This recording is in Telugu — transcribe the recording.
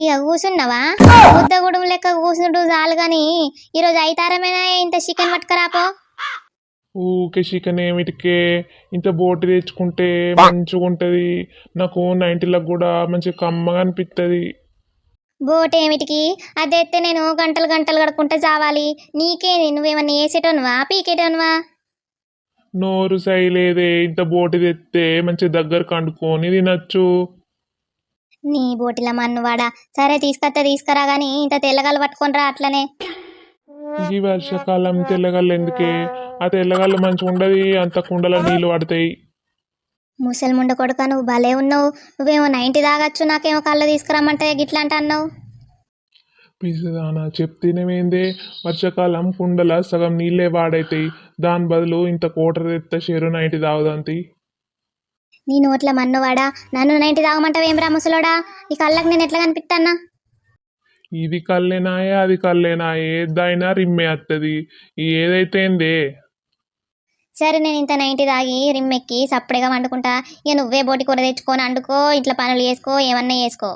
ఇక కూర్చున్నావా బుద్ధగుడం లెక్క కూర్చుంటూ చాలు గాని ఈరోజు ఐతారమేనా ఇంత చికెన్ పట్టుకరాపో ఊకే చికెన్ ఏమిటికే? ఇంత బోటి తెచ్చుకుంటే మంచిగా ఉంటుంది నాకు నైంటీలకు కూడా మంచిగా కమ్మగా అనిపిస్తుంది బోట్ ఏమిటికి? అదైతే నేను గంటలు గంటలు గడుకుంటే చావాలి. నీకేది? నువ్వేమన్నా వేసేటోనువా పీకేటోనువా? నోరు సైలేదే. ఇంత బోటి తెస్తే మంచి దగ్గర కండుకొని తినచ్చు. నీ బోటిల మన్నువాడా? సరే తీసుకొస్తే తీసుకురా గాని ఇంత తెల్లగలు పట్టుకొని రా అట్లనే. ఈ వర్షాకాలం తెల్లగల్లు ఎందుకే? ఆ తెల్లగల్లు మంచిగా ఉండదు అంత కుండలో నీళ్ళు పడతాయి. ముసలి ముండ కొడుక నువ్వు భలే ఉన్నావు. నువ్వేమో నైంటీ తాగొచ్చు నాకేమో కళ్ళు తీసుకురమ్మంటే గిట్లా అంట అన్నావు. పిసదానా చెప్తేనేమేందే వర్షాకాలం కుండల సగం నీళ్ళే వాడైతాయి. దాని బదులు ఇంత కోటర్ తెత్త షేరు నైంటీ తాగుదంతి నీ నోట్ల మన్నువాడా? నన్ను నైంటీ తాగమంటావేం రా ముసలోడా? ఈ కళ్ళకి నేను ఎట్లా కనిపిస్తానా ఇది కల్లేనాయే అది కల్లేనాయే ఏదైనా రిమ్మే వస్తుంది ఏదైతే ఏందే? సరే నేను ఇంత నైంటీ తాగి రిమ్మెక్కి సప్పుడుగా వండుకుంటా. ఇక నువ్వే బోటి కూర తెచ్చుకొని వండుకో ఇంట్లో పనులు చేసుకో ఏమన్నా చేసుకో.